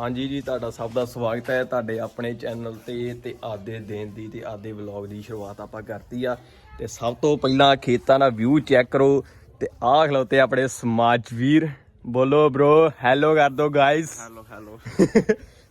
ਹਾਂਜੀ ਜੀ ਤੁਹਾਡਾ ਸਭ ਦਾ ਸਵਾਗਤ ਹੈ। ਤੁਹਾਡੇ ਆਪਣੇ ਚੈਨਲ ਤੇ ਤੇ ਆਦੇ ਦਿਨ ਦੀ ਤੇ ਆਦੇ ਵਲੌਗ ਦੀ ਸ਼ੁਰੂਆਤ ਆਪਾਂ ਕਰਤੀ ਆ। ਤੇ ਸਭ ਤੋਂ ਪਹਿਲਾਂ ਖੇਤਾਂ ਦਾ ਵਿਊ ਚੈੱਕ ਕਰੋ ਤੇ ਆਹ ਖਲੋਤੇ ਆਪਣੇ ਸਮਾਜ ਵੀਰ। ਬੋਲੋ ਬ్రో ਹੈਲੋ ਕਰ ਦੋ ਗਾਇਸ ਹੈਲੋ ਹੈਲੋ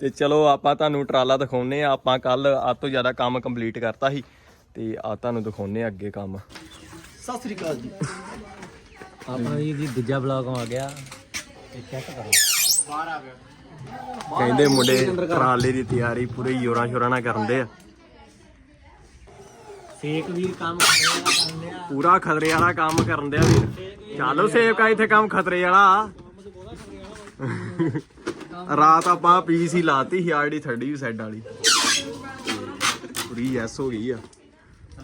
ਤੇ ਚਲੋ ਆਪਾਂ ਤੁਹਾਨੂੰ ਟਰਾਲਾ ਦਿਖਾਉਨੇ ਆ। ਆਪਾਂ ਕੱਲ ਆ ਤੋਂ ਜ਼ਿਆਦਾ ਕੰਮ ਕੰਪਲੀਟ ਕਰਤਾ ਸੀ ਤੇ ਆ ਤੁਹਾਨੂੰ ਦਿਖਾਉਨੇ ਆ ਅੱਗੇ ਕੰਮ। ਸਤਿ ਸ੍ਰੀ ਅਕਾਲ ਜੀ। ਆਪਣਾ ਜੀ ਜੀ ਦੂਜਾ ਬਲੌਗ ਆ ਗਿਆ। ਤੇ ਚੈੱਕ ਕਰੋ। ਕਹਿੰਦੇ ਮੁੰਡੇ ਟਰਾਲੇ ਦੀ ਤਿਆਰੀ ਪੂਰੇ ਯੋਰਾਂ ਸ਼ੋਰਾਂ ਨਾਲ ਕਰਦੇ ਆ। ਫੇਕ ਵੀਰ ਕੰਮ ਕਰਦੇ ਆ ਪੂਰਾ ਖਤਰੇ ਵਾਲਾ ਕੰਮ ਕਰਨ ਦਿਆ ਵੀਰ। ਚਲੋ ਸੇਵਕਾ ਇੱਥੇ ਕੰਮ ਖਤਰੇ ਵਾਲਾ। ਰਾਤ ਆਪਾਂ ਪੀਸੀ ਲਾਤੀ ਸੀ ਆਰਡੀ 30 ਸੈੱਡ ਵਾਲੀ। ਪੂਰੀ ਐਸ ਹੋ ਗਈ ਆ।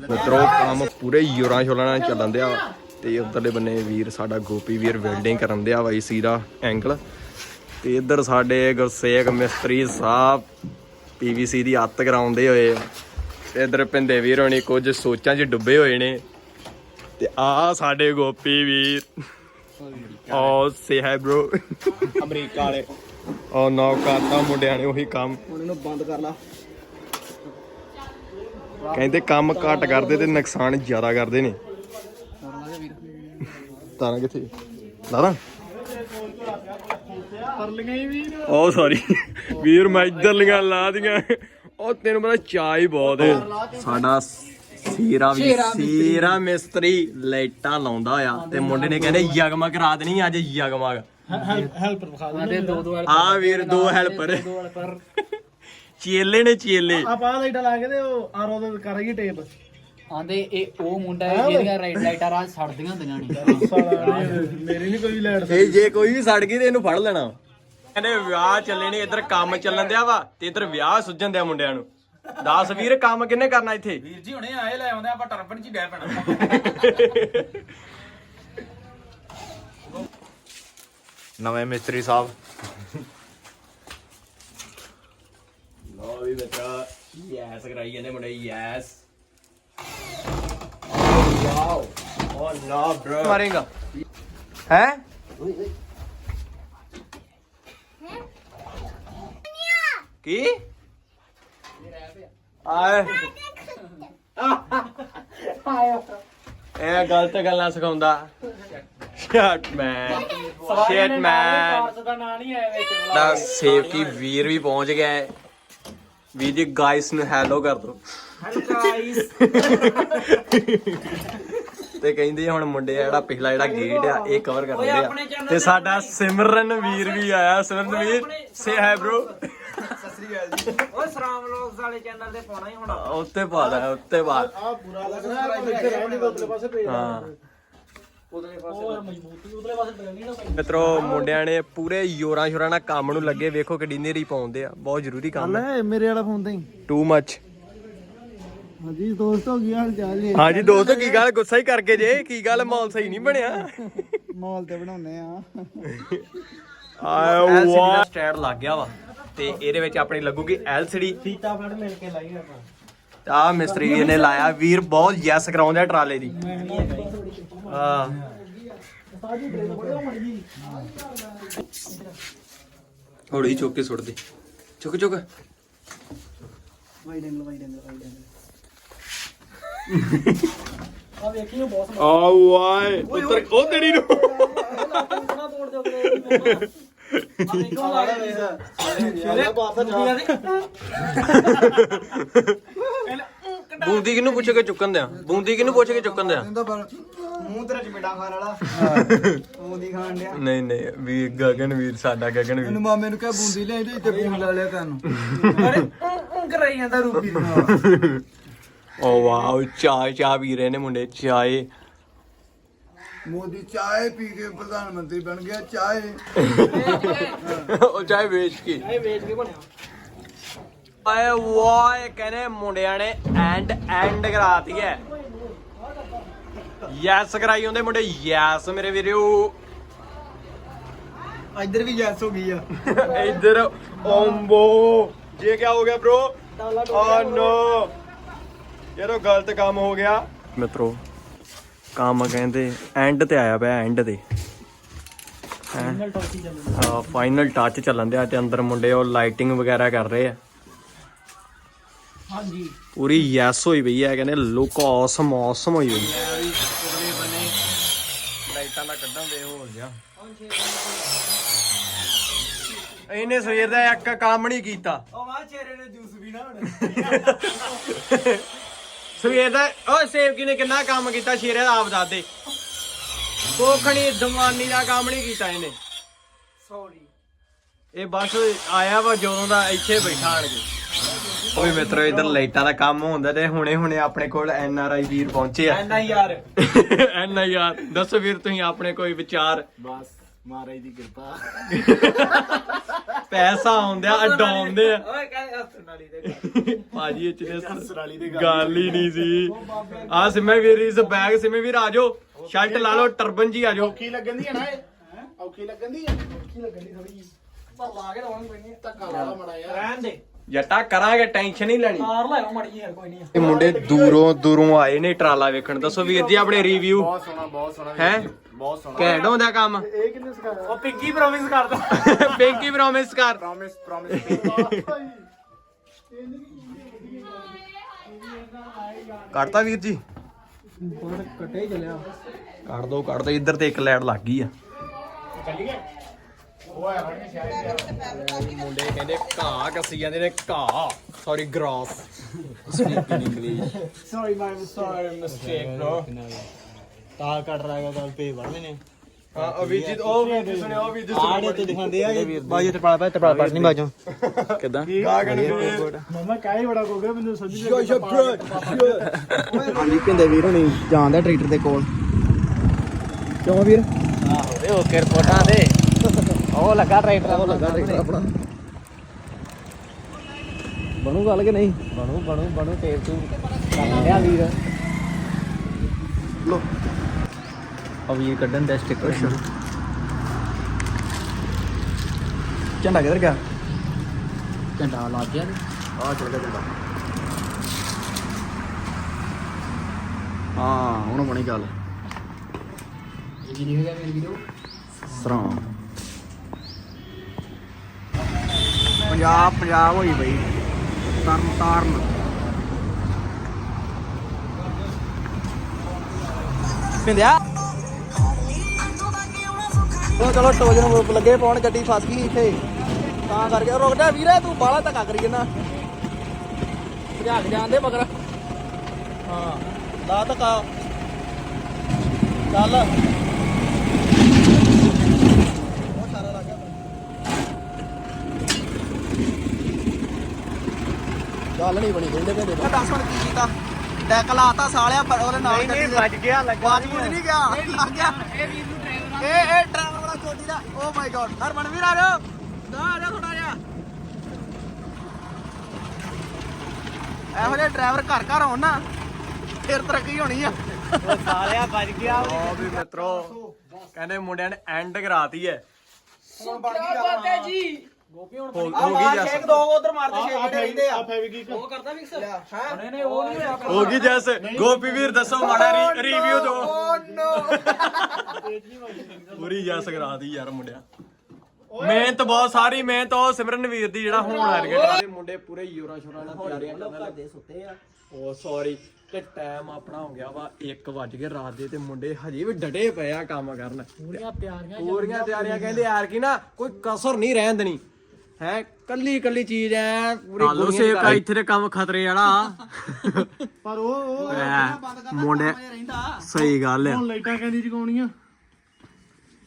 ਮਿੱਤਰੋ ਕੰਮ ਪੂਰੇ ਯੋਰਾਂ ਸ਼ੋਰਾਂ ਨਾਲ ਚੱਲਣ ਦਿਆ। ਤੇ ਉਧਰਲੇ ਬੰਨੇ ਵੀਰ ਸਾਡਾ ਗੋਪੀ ਵੀਰ ਵੈਲਡਿੰਗ ਕਰਨ ਦਿਆ ਵਾ ਸੀ ਦਾ ਐਂਗਲ ਤੇ ਇੱਧਰ ਸਾਡੇ ਗੁਰਸੇਖ ਮਿਸਤਰੀ ਸਾਹਿਬ ਪੀਵੀਸੀ ਦੀ ਅੱਤ ਕਰਾਉਂਦੇ ਹੋਏ ਤੇ ਇੱਧਰ ਪਿੰਦੇ ਵੀਰ ਹੋਣੀ ਕੁਝ ਸੋਚਾਂ 'ਚ ਡੁੱਬੇ ਹੋਏ ਨੇ। ਤੇ ਆ ਸਾਡੇ ਗੋਪੀ ਵੀਰ। ਓ ਸੇ ਹੈ bro ਅਮਰੀਕਾ ਵਾਲੇ। ਓ ਨੌ ਕਰਤਾ ਮੁੰਡਿਆਂ ਨੇ ਉਹੀ ਕੰਮ। ਹੁਣ ਇਹਨੂੰ ਬੰਦ ਕਰ ਲਾ। ਕਹਿੰਦੇ ਕੰਮ ਘੱਟ ਕਰਦੇ ਤੇ ਨੁਕਸਾਨ ਜ਼ਿਆਦਾ ਕਰਦੇ ਨੇ। ਤਾਰਾਂ ਕਿੱਥੇ? ਲਾਦਾ। ਕਰ ਲਈਆਂ ਹੀ ਵੀਰ। ਓ ਸੌਰੀ ਵੀਰ ਮੈਂ ਇੱਧਰ ਲੀਆਂ ਲਾ ਦੀਆਂ। ਉਹ ਤੈਨੂੰ ਪਤਾ ਚਾਹ ਹੀ ਬਹੁਤ ਹੈ। ਸਾਡਾ ਸੀਰਾ ਵੀ ਸੀਰਾ ਮਿਸਤਰੀ। ਲਾਈਟਾਂ ਲਾਉਂਦਾ ਆ ਤੇ ਮੁੰਡੇ ਨੇ ਕਹਿੰਦੇ ਯਗਮਗ ਰਾਤ ਨਹੀਂ ਅੱਜ ਯਗਮਗ। ਹੈਲਪ ਵਿਖਾ ਦੇ ਦੋ ਦੋ ਆ ਵੀਰ ਦੋ ਹੈਲਪਰ ਪਰ ਚੇਲੇ ਨੇ ਚੇਲੇ। ਆਪਾਂ ਲਾਈਟਾਂ ਲਾ ਕੇ ਤੇ ਉਹ ਆਰੋ ਦੇ ਕਰ ਗਈ ਟੇਪ। ਆਂਦੇ ਇਹ ਉਹ ਮੁੰਡਾ ਹੈ ਜਿਹਦੀਆਂ ਰਾਈਟ ਲਾਈਟਾਂ ਰਾਜ ਸੜਦੀਆਂ ਹੁੰਦੀਆਂ ਨਹੀਂ ਸਾਲਾ ਮੇਰੀ ਨਹੀਂ ਕੋਈ ਲਾਈਟ ਇਹ ਜੇ ਕੋਈ ਵੀ ਸੜ ਗਈ ਤੇ ਇਹਨੂੰ ਫੜ ਲੈਣਾ। ਕਹਿੰਦੇ ਵਿਆਹ ਚੱਲੇ ਨੇ ਇੱਧਰ ਕੰਮ ਚੱਲਣ ਦਿਆ ਵਾ ਤੇ ਇੱਧਰ ਵਿਆਹ ਸੁੱਜਣ ਦਿਆ ਮੁੰਡਿਆਂ ਨੂੰ। ਦੱਸ ਵੀਰ ਕੰਮ ਕਿੰਨੇ ਕਰਨਾ ਇੱਥੇ? ਵੀਰ ਜੀ ਹੁਣੇ ਆਏ ਲੈ ਆਉਂਦੇ ਆਪਾਂ ਟਰਪਣ ਚ ਹੀ ਡੈ ਪੈਣਾ। ਨਵੇਂ ਮਿਸਤਰੀ ਸਾਹਿਬ। ਲੋ ਵੀ ਬੱਚਾ ਯੈਸ ਕਰਾਈ ਜਾਂਦੇ ਮੁੰਡੇ ਯੈਸ। ਵਾਓ ਓ ਨਾ ਬ੍ਰੋ ਮਾਰੇਗਾ। ਹੈ? ਕੀ? ਆਏ। ਇਹ ਗਲਤ ਗੱਲਾਂ ਸਿਖਾਉਂਦਾ। ਸ਼ਟ ਮੈਨ ਸ਼ਟ ਮੈਨ ਦਾ ਸੇਵਕੀ ਵੀਰ ਵੀ ਪਹੁੰਚ ਗਿਆ ਹੈ। ਵੀਰ ਜੀ ਗਾਇਸ ਨੂੰ ਹੈਲੋ ਕਰ ਦੋ। ਤੇ ਕਹਿੰਦੇ ਹੁਣ ਮੁੰਡੇ ਆ ਜਿਹੜਾ ਪਿਛਲਾ ਜਿਹੜਾ ਗੇਟ ਆ ਇਹ ਕਵਰ ਕਰਦੇ ਆ। ਤੇ ਸਾਡਾ ਸਿਮਰਨ ਵੀਰ ਵੀ ਆਇਆ। ਸਿਮਰਨ ਵੀਰ ਸੇ ਹੈ ਬ్రో ਓਏ ਸਰਾਮ ਵਲੌਗਸ ਵਾਲੇ ਚੈਨਲ ਤੇ ਪਾਉਣਾ ਹੀ ਹੁਣ ਉੱਤੇ ਪਾ ਦਾ ਉੱਤੇ ਪਾ। ਆ ਬੁਰਾ ਲੱਗਣਾ ਇੱਥੇ ਰਹਿਣ ਦੀ ਉਧਰਲੇ ਪਾਸੇ ਭੇਜ ਹਾਂ। ਉਹ ਮਜ਼ਬੂਤੀ ਉਧਰਲੇ ਪਾਸੇ ਟਰਨੀ ਨਾ ਪਈ ਮਿੱਤਰੋ ਮੁੰਡਿਆਂ ਨੇ ਪੂਰੇ ਯੋਰਾਂ ਸ਼ੋਰਾਂ ਨਾਲ ਕੰਮ ਨੂੰ ਲੱਗੇ। ਵੇਖੋ ਕਿੱਡੀ ਨੇਰੀ ਪਾਉਂਦੇ ਆ। ਬਹੁਤ ਜ਼ਰੂਰੀ ਕੰਮ ਹੈ। ਲੈ ਮੇਰੇ ਵਾਲਾ ਫੋਨ ਤੇ ਟੂ ਮੱਚ ਹਾਂਜੀ ਦੋਸਤੋ ਕੀ ਹਾਲ ਚਾਲ ਜੀ ਹਾਂਜੀ ਦੋਸਤੋ ਕੀ ਗੱਲ? ਗੁੱਸਾ ਹੀ ਕਰਕੇ ਜੇ। ਕੀ ਗੱਲ? ਮਾਹੌਲ ਸਹੀ ਨਹੀਂ ਬਣਿਆ। ਮਾਲ ਤੇ ਬਣਾਉਨੇ ਆ। ਆਏ ਵਾਹ। ਸਟੈਂਡ ਲੱਗ ਗਿਆ ਵਾ। ਤੇ ਇਹਦੇ ਵਿੱਚ ਆਪਣੀ ਲੱਗੂਗੀ LCD ਫੀਤਾ ਫੜ ਮਿਲ ਕੇ ਲਾਈ ਆਪਾਂ। ਤੇ ਆਹ ਮਿਸਤਰੀ ਵੀਰ ਨੇ ਲਾਇਆ ਵੀਰ ਬਹੁਤ ਯੈਸ ਕਰਾਉਂਦਾ ਟਰਾਲੇ ਦੀ। ਹਾਂ ਹੌਲੀ ਚੁੱਕ ਕੇ ਸੁੱਟ ਦੇ। ਚੁੱਕ ਚੁੱਕ। Wide angle wide angle wide angle ਆ ਵੇਖੀ ਉਹ ਬਹੁਤ ਆ ਵਾਏ ਉੱਤਰ ਉਹ ਤੇਰੀ ਨੂੰ। ਬੂੰਦੀ ਕਿਨੂੰ ਪੁੱਛ ਕੇ ਚੁੱਕਣ ਦਿਆਂ? ਬੂੰਦੀ ਕਿਨੂੰ ਪੁੱਛ ਕੇ ਚੁੱਕਣ ਦਿਆਂ? ਮੂੰਹ ਤੇਰਾ ਚਪੇੜਾ ਖਾਣ ਵਾਲਾ। ਬੂੰਦੀ ਖਾਣ ਡਿਆ। ਨਹੀਂ ਨਹੀਂ ਵੀ ਗਗਨ ਵੀਰ ਸਾਡਾ ਗਗਨ ਵੀਰ। ਇਹਨੂੰ ਮਾਮੇ ਨੂੰ ਕਹਿ ਬੂੰਦੀ ਲੈ ਤੇ ਇੱਥੇ ਬੂੰਦ ਲਾ ਲਿਆ ਤੈਨੂੰ। ਅਰੇ ਕਰਾਈ ਜਾਂਦਾ ਰੂਪੀ ਓ ਵਾਓ ਚਾਹ ਚਾਹ ਪੀ ਰਹੇ ਨੇ ਮੁੰਡੇ ਚਾਏ। ਮੋਦੀ ਚਾਹ ਪੀ ਕੇ ਪ੍ਰਧਾਨ ਮੰਤਰੀ ਬਣ ਗਿਆ ਚਾਹ ਉਹ ਚਾਹੇ ਵੇਚ ਕੇ। ਇਹ ਵੇਚ ਕੇ ਬਣਿਆ। ਆਏ ਵਾਏ ਕਹਿੰਦੇ ਮੁੰਡਿਆਂ ਨੇ ਐਂਡ ਐਂਡ ਕਰਾਤੀ ਹੈ। ਯੈਸ ਕਰਾਈ ਹੁੰਦੇ ਮੁੰਡੇ ਯੈਸ ਮੇਰੇ ਵੀਰੋ। ਇੱਧਰ ਵੀ ਜੈਸ ਹੋ ਗਈ ਆ। ਇੱਧਰ ਓੰਬੋ। ਇਹ ਕੀ ਹੋ ਗਿਆ bro? ਆ ਨੋ ਯਾਰੋ ਗਲਤ ਕੰਮ ਹੋ ਗਿਆ। ਮਿੱਤਰੋ ਕੰਮ ਕਹਿੰਦੇ ਐਂਡ ਤੇ ਆਇਆ ਪਿਆ ਐਂਡ ਤੇ। ਫਾਈਨਲ ਚੱਲੂ ਫਾਈਨਲ ਟੱਚ ਚੱਲਣ ਦਿਆ ਤੇ ਅੰਦਰ ਮੁੰਡੇ ਉਹ ਲਾਈਟਿੰਗ ਵਗੈਰਾ ਕਰ ਰਹੇ ਆ। ਹਾਂਜੀ। ਪੂਰੀ ਯੈਸ ਹੋਈ ਪਈ ਹੈ ਕਹਿੰਦੇ ਲੁੱਕ ਔਸਮ ਔਸਮ ਹੋਈ ਹੋਈ। ਲਾਈਟਾਂ ਦਾ ਕੱਢਾਂ ਦੇ ਹੋ ਗਿਆ। ਇਹਨੇ ਸਵੇਰ ਦਾ ਇੱਕ ਕੰਮ ਨਹੀਂ ਕੀਤਾ। ਉਹ ਮਾ ਚਿਹਰੇ ਨੇ ਜੂਸ ਵੀ ਨਾ ਹੁਣ। ਸਵੇਰ ਦਾ ਓ ਸੇਵਕੀ ਨੇ ਕਿੰਨਾ ਕੰਮ ਕੀਤਾ ਸ਼ੇਰੇ ਦਾ ਆਪ ਦੱਸ ਦੇ ਕੋਖਣੀ ਦਮਾਨੀ ਦਾ ਕੰਮ ਨਹੀਂ ਕੀਤਾ ਇਹਨੇ। ਸੌਰੀ ਇਹ ਬਸ ਆਇਆ ਵਾ ਜਦੋਂ ਦਾ ਇੱਥੇ ਬੈਠਾ ਆਣਗੇ ਉਹ ਵੀ ਮਿੱਤਰੋ ਇਧਰ ਲਾਈਟਾਂ ਦਾ ਕੰਮ ਹੁੰਦਾ ਤੇ ਹੁਣੇ ਹੁਣੇ ਆਪਣੇ ਕੋਲ ਐਨ ਆਰ ਆਈ ਵੀਰ ਪਹੁੰਚੇ ਆ। ਐਨਾ ਯਾਰ ਐਨ ਆਈ ਆਰ। ਦੱਸੋ ਵੀਰ ਤੁਸੀਂ ਆਪਣੇ ਕੋਈ ਵਿਚਾਰ। ਬਸ। ਮਹਾਰਾਜ ਦੀ ਕਿਰਪਾ। ਪੈਸਾ ਆਉਂਦਿਆ ਅਡਾਉਂਦੇ ਆ। ਓਏ ਕਹਿ ਹੱਥ ਨਾਲੀ ਦੇ ਘਰ। ਭਾਜੀ ਇਹ ਚ ਸਰਾਲੀ ਦੀ ਗੱਲ। ਹੀ ਨਹੀਂ ਸੀ। ਆ ਸਿਮੇ ਵੀਰ ਇਸ ਬੈਗ ਸਿਮੇ ਵੀਰ ਆਜੋ ਸ਼ਰਟ ਲਾ ਲਓ ਟਰਬਨ ਜੀ ਆਜੋ ਔਖੀ ਲੱਗਣ ਦੀ ਹੈ ਨਾ ਇਹ? ਔਖੀ ਲੱਗਣ ਦੀ ਹੈ ਔਖੀ ਲੱਗਣ ਦੀ ਥੋੜੀ ਜਿਹੀ। ਪਰ ਲਾ ਕੇ ਕੋਈ ਨਹੀਂ ਧੱਕਾ ਲਾ ਲਾ ਮੜਾ ਯਾਰ ਰਹਿਣ ਦੇ। ਜੱਟਾ ਕਰਾਂਗੇ ਟੈਨਸ਼ਨ ਨਹੀਂ ਲੈਣੀ। ਕਾਰ ਲਾਇਓ ਮੜੀ ਜੀ ਯਾਰ ਕੋਈ ਨਹੀਂ ਇਹ ਮੁੰਡੇ ਦੂਰੋਂ ਦੂਰੋਂ ਆਏ ਨੇ ਟਰਾਲਾ ਵੇਖਣ। ਦੱਸੋ ਵੀਰ ਜੀ ਆਪਣੇ ਰਿਵਿਊ ਬਹੁਤ ਸੋਹਣਾ ਬਹੁਤ ਸੋਹਣਾ ਹੈ? ਬਹੁਤ ਸੋਹਣਾ। ਘੈਂਟ ਹੁੰਦਾ ਕੰਮ। ਇਹ ਕਿੰਨੇ ਸਿਖਾਇਆ? ਉਹ ਪਿੰਕੀ ਪ੍ਰੋਮਿਸ ਕਰਦਾ। ਪਿੰਕੀ ਪ੍ਰੋਮਿਸ ਕਰ। ਪ੍ਰੋਮਿਸ ਪ੍ਰੋਮਿਸ ਕੱਢਤਾ ਵੀਰ ਜੀ। ਬਹੁਤ ਕੱਟੇ ਹੀ ਚੱਲਿਆ। ਕੱਢ ਦੋ ਕੱਢ ਦੋ। ਇੱਧਰ ਤੇ ਇੱਕ ਲਾਈਟ ਲੱਗ ਗਈ ਆ। ਮੁੰਡੇ ਕਹਿੰਦੇ ਘਾਹ ਕੱਸੀ ਜਾਂਦੇ ਨੇ ਘਾਹ। Sorry grass speaking English sorry my sorry mistake bro ਤਾਂ ਕੱਟ ਰਹਾ ਗੱਲ ਪੇ ਵੜਨੇ ਨੇ। ਹਾਂ ਅਭਿਜੀਤ ਉਹ ਵੀ ਸੁਣਿਆ ਉਹ ਵੀ ਆੜੇ ਤੇ ਦਿਖਾਉਂਦੇ ਆ ਬਾਜੂ ਤੇ ਪਾਲਾ ਤੇ ਪਾਲਾ ਨਹੀਂ ਬਾਜੂ ਕਿਦਾਂ? ਮਮਾ ਕਾਹੀ ਬੜਾ ਕੋ ਗਿਆ ਮੈਨੂੰ ਸਮਝ ਨਹੀਂ ਹਾਂਜੀ ਪਿੰਦੇ ਵੀਰ ਹੁਣੀ ਜਾਂਦਾ ਟਰੈਕਟਰ ਦੇ ਕੋਲ। ਕਿਉਂ ਵੀਰ? ਆਹੋ ਵੇ ਓਕੇ ਰਿਪੋਰਟਾਂ ਦੇ ਉਹ ਲੱਗਾ ਟਰੈਕਟਰ ਉਹ ਲੱਗਾ ਟਰੈਕਟਰ ਆਪਣਾ। ਬਣੂ ਗੱਲ ਕਿ ਨਹੀਂ? ਬਣੂ ਬਣੂ ਬਣੂ ਤੇਲ ਤੂੰ ਕਰ ਲਿਆ ਵੀਰ। ਲੋ ਆ ਵੀਰ ਕੱਢਣ ਦਾ ਸਟicker ਝੰਡਾ ਕਿੱਧਰ ਗਿਆ? ਝੰਡਾ ਲਾ ਗਿਆ ਆ ਚੱਲ ਗਿਆ ਝੰਡਾ। ਹਾਂ ਹੁਣ ਬਣੀ ਗੱਲ। ਇਹ ਕੀ ਹੋ ਗਿਆ ਮੇਰੇ ਵੀਰੋ ਸਰਾਂ। ਪੰਜਾਬ ਪੰਜਾਬ ਹੋਈ ਬਈ। ਤਰਨ ਤਾਰਨ। ਪਿੰਦਿਆ ਉਹ ਚਲੋ ਟੋਜ ਨੂੰ ਲੱਗੇ ਪਾਉਣ ਗੱਡੀ ਫਸ ਗਈ ਇੱਥੇ। ਤਾਂ ਕਰਕੇ ਰੁਕ ਜਾ ਵੀਰੇ ਤੂੰ ਬਾਲਾ ਧੱਕਾ ਕਰੀ ਜਨਾ ਭਜਾ ਕੇ ਜਾਂਦੇ ਮਗਰ। ਹਾਂ ਲਾ ਧੱਕਾ। ਚੱਲ। ਗੱਲ ਨਹੀਂ ਬਣੀ ਕਹਿੰਦੇ ਭੇਦੇ ਦੱਸ ਹੁਣ ਕੀ ਕੀਤਾ? ਡੈਕ ਲਾਤਾ ਸਾਲਿਆ ਪਰ ਉਹਦੇ ਨਾਲ ਦੇ ਵੱਜ ਗਿਆ ਲੱਗਾ ਨਹੀਂ ਗਿਆ। ਲੱਗ ਗਿਆ। ਇਹ ਵੀਰ ਨੂੰ ਡਰਾਈਵਰ ਇਹ ਇਹ ਡਰਾਈਵਰ ਵਾਲਾ ਚੋਟੀ ਦਾ ਓ ਮਾਈ ਗॉड ਹਰਮਨ ਵੀਰ ਆ ਜਾਓ ਨਾ ਆ ਜਾ ਥੋੜਾ ਜਿਹਾ ਇਹੋ ਜਿਹੇ ਡਰਾਈਵਰ ਘਰ ਘਰ ਹੋਣ ਨਾ ਫਿਰ ਤਰੱਕੀ ਹੋਣੀ ਆ ਸਾਲਿਆ ਵੱਜ ਗਿਆ ਉਹ ਵੀ ਮਿੱਤਰੋ ਕਹਿੰਦੇ ਮੁੰਡਿਆਂ ਨੇ ਐਂਡ ਕਰਾਤੀ ਹੈ ਹੁਣ ਬਣ ਗਈ ਗੱਲ ਹਾਂ ਜੀ ਗੋਪੀ ਹੁਣ ਹੋ ਆ ਹੋ ਗਈ ਮਾਰ ਜੈਸ। ਛੇਕ ਦੋ ਉਧਰ ਮਾਰਦੇ ਛੇਕ ਜਿਹੜੇ ਰਹਿੰਦੇ ਆ। ਫੈਵਿਕਿਕ ਉਹ ਕਰਦਾ ਮਿਕਸ ਹਾਂ। ਨਹੀਂ ਨਹੀਂ ਉਹ ਨਹੀਂ ਹੋਇਆ ਹੋ ਗਈ ਜੈਸ। ਗੋਪੀ ਵੀਰ ਦੱਸੋ ਮਾੜਾ ਰਿਵਿਊ ਦਿਓ। ਓ ਨੋ ਪੂਰੀ ਜੈਸ ਕਰਾਤੀ ਯਾਰ ਮੁੰਡਿਆ। ਮਿਹਨਤ ਬਹੁਤ ਸਾਰੀ ਮਿਹਨਤ ਉਹ ਸਿਮਰਨ ਵੀਰ ਦੀ ਜਿਹੜਾ ਹੁਣ ਆ ਗਿਆ ਮੁੰਡੇ ਪੂਰੇ ਯੋਰਾ ਸ਼ੋਰਾ ਨਾਲ ਤਿਆਰੀਆਂ ਕਰਨ ਲੱਗੇ ਸੁੱਤੇ ਆ। ਉਹ ਸੌਰੀ ਤੇ ਟਾਈਮ ਆਪਣਾ ਹੋ ਗਿਆ ਵਾ 1 ਵਜ ਕੇ ਰਾਤ ਦੇ ਤੇ ਮੁੰਡੇ ਹਜੇ ਵੀ ਡਟੇ ਪਏ ਆ ਕੰਮ ਕਰਨ। ਪੂਰੀਆਂ ਤਿਆਰੀਆਂ ਪੂਰੀਆਂ ਤਿਆਰੀਆਂ ਕਹਿੰਦੇ ਯਾਰ ਕੀ ਨਾ ਕੋਈ ਕਸਰ ਨਹੀਂ ਰਹਿਣ ਦੇਣੀ। ਹੈ ਕੱਲੀ ਕੱਲੀ ਚੀਜ਼ ਐ ਪੂਰੀ ਆਲੂ ਸੇਕ ਇੱਥੇ ਦੇ ਕੰਮ ਖਤਰੇ ਵਾਲਾ। ਪਰ ਉਹ ਉਹ ਮੁੰਡੇ ਸਹੀ ਗੱਲ ਆ। ਲਾਈਟਾਂ ਕਹਿੰਦੀ ਜਗਾਉਣੀਆਂ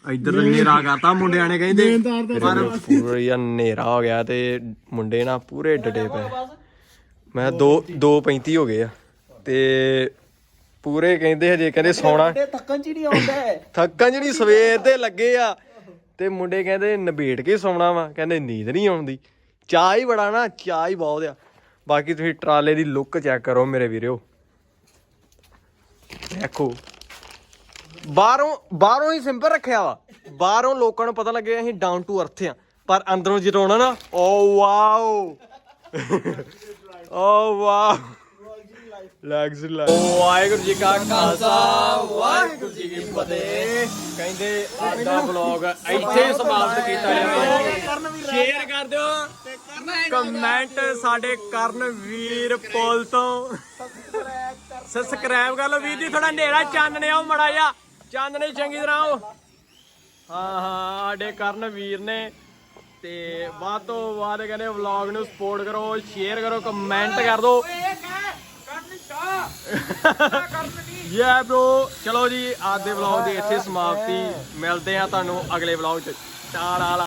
ਇੱਧਰ ਹਨੇਰਾ ਕਰਤਾ ਮੁੰਡਿਆਂ ਨੇ ਕਹਿੰਦੇ। ਦਾ ਪਰ ਪੂਰਾ ਹਨੇਰਾ ਹੋ ਗਿਆ ਤੇ ਮੁੰਡੇ ਨਾ ਪੂਰੇ ਡਟੇ ਪਏ। ਮੈਂ 2 2:35 ਹੋ ਗਏ ਆ। ਤੇ ਪੂਰੇ ਕਹਿੰਦੇ ਹਜੇ ਕਹਿੰਦੇ ਸੌਣਾ। ਥੱਕਣ ਚ ਹੀ ਨਹੀਂ ਆਉਂਦਾ। ਥੱਕਾਂ ਜਿਹੜੀ ਸਵੇਰ ਦੇ ਲੱਗੇ ਆ। ਤੇ ਮੁੰਡੇ ਕਹਿੰਦੇ ਨਬੇੜ ਕੇ ਸੌਣਾ ਵਾ, ਕਹਿੰਦੇ ਨੀਂਦ ਨਹੀਂ ਆਉਂਦੀ। ਚਾਹ ਹੀ ਬੜਾ ਨਾ ਚਾਹ ਹੀ ਬਹੁਤ ਆ। ਬਾਕੀ ਤੁਸੀਂ ਟਰਾਲੇ ਦੀ ਲੁੱਕ ਚੈੱਕ ਕਰੋ ਮੇਰੇ ਵੀਰੋ। ਦੇਖੋ। ਬਾਹਰੋਂ ਬਾਹਰੋਂ ਹੀ ਸਿੰਪਲ ਰੱਖਿਆ ਵਾ। ਬਾਹਰੋਂ ਲੋਕਾਂ ਨੂੰ ਪਤਾ ਲੱਗੇ ਅਸੀਂ ਡਾਊਨ ਟੂ ਅਰਥ ਆ। ਪਰ ਅੰਦਰੋਂ ਜਦੋਂ ਆਉਣਾ ਨਾ, ਓ wow. Oh wow. Legs Waheguru ji ਕਾ ਖਾਲਸਾ ਵਾਹਿਗੁਰੂ ਜੀ ਕੀ ਫਤਿਹ। ਕਹਿੰਦੇ ਸਾਡਾ ਵਲੌਗ ਇੱਥੇ ਸਮਾਪਤ ਕੀਤਾ ਜਾਵੇ। ਸ਼ੇਅਰ ਕਰ ਦਿਓ। ਕਮੈਂਟ ਸਾਡੇ ਕਰਨ ਵੀਰ ਪੋਲ ਤੋਂ। ਸਬਸਕ੍ਰਾਈਬ ਕਰ ਲਓ। ਵੀਰ ਜੀ ਥੋੜਾ ਹਨੇਰਾ ਚਾਨਣੇ ਆਓ ਮੜਾ ਜਾ ਚਾਨਣੇ ਚੰਗੀ ਤਰ੍ਹਾਂ ਆਓ। ਹਾਂ ਹਾਂ ਸਾਡੇ ਕਰਨ ਵੀਰ ਨੇ। ਤੇ ਬਾਅਦ ਤੋਂ ਬਾਅਦ ਕਹਿੰਦੇ ਵਲੌਗ ਨੂੰ ਸਪੋਰਟ ਕਰੋ ਸ਼ੇਅਰ ਕਰੋ ਕਮੈਂਟ ਕਰ ਦਿਓ। ਯਾ ਬ్రో ਚਲੋ ਜੀ, ਅੱਜ ਦੇ ਵਲੌਗ ਦੀ ਇੱਥੇ ਸਮਾਪਤੀ। ਮਿਲਦੇ ਆ ਤੁਹਾਨੂੰ ਅਗਲੇ ਵਲੌਗ ਚ। ਆਲਾ